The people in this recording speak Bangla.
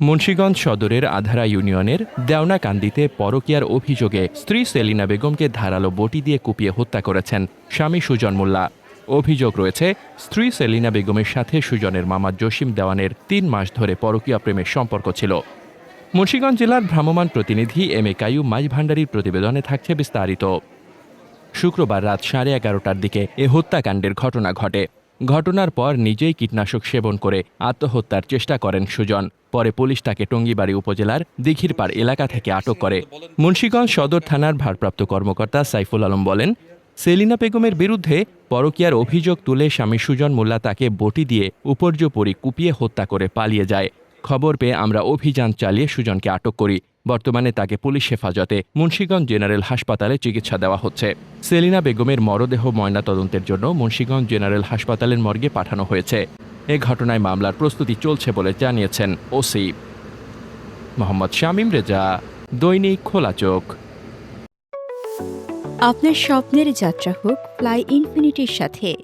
মুন্সীগঞ্জ সদরের আধারা ইউনিয়নের দেওনাকান্দিতে পরকিয়ার অভিযোগে স্ত্রী সেলিনা বেগমকে ধারালো বটি দিয়ে কুপিয়ে হত্যা করেছেন স্বামী সুজন মোল্লা। অভিযোগ রয়েছে, স্ত্রী সেলিনা বেগমের সাথে সুজনের মামা জসিম দেওয়ানের তিন মাস ধরে পরকীয়া প্রেমের সম্পর্ক ছিল। মুন্সীগঞ্জ জেলার ভ্রাম্যমাণ প্রতিনিধি এম এ কায়ু মাইজ ভান্ডারীর প্রতিবেদনে থাকছে বিস্তারিত। শুক্রবার রাত সাড়ে এগারোটার দিকে এ হত্যাকাণ্ডের ঘটনা ঘটে। ঘটনার পর নিজেই কীটনাশক সেবন করে আত্মহত্যার চেষ্টা করেন সুজন। পরে পুলিশ তাকে টঙ্গিবাড়ি উপজেলার দিঘিরপাড় এলাকা থেকে আটক করে। মুন্সীগঞ্জ সদর থানার ভারপ্রাপ্ত কর্মকর্তা সাইফুল আলম বলেন, সেলিনা বেগমের বিরুদ্ধে পরকীয়ার অভিযোগ তুলে স্বামী সুজন মোল্লা তাকে বটি দিয়ে উপর্যপরি কুপিয়ে হত্যা করে পালিয়ে যায়। খবর পেয়ে আমরা অভিযান চালিয়ে সুজনকে আটক করি। বর্তমানে তাকে পুলিশ হেফাজতে মুন্সীগঞ্জ জেনারেল হাসপাতালে চিকিৎসা দেওয়া হচ্ছে। সেলিনা বেগমের মরদেহ ময়নাতদন্তের জন্য মুন্সীগঞ্জ জেনারেল হাসপাতালের মর্গে পাঠানো হয়েছে। এ ঘটনায় মামলার প্রস্তুতি চলছে বলে জানিয়েছেন ওসি। মোহাম্মদ শামীম রেজা, দৈনিক খোলা চোখ। আপনার স্বপ্নের যাত্রা হোক, ফ্লাই ইনফিনিটির সাথে।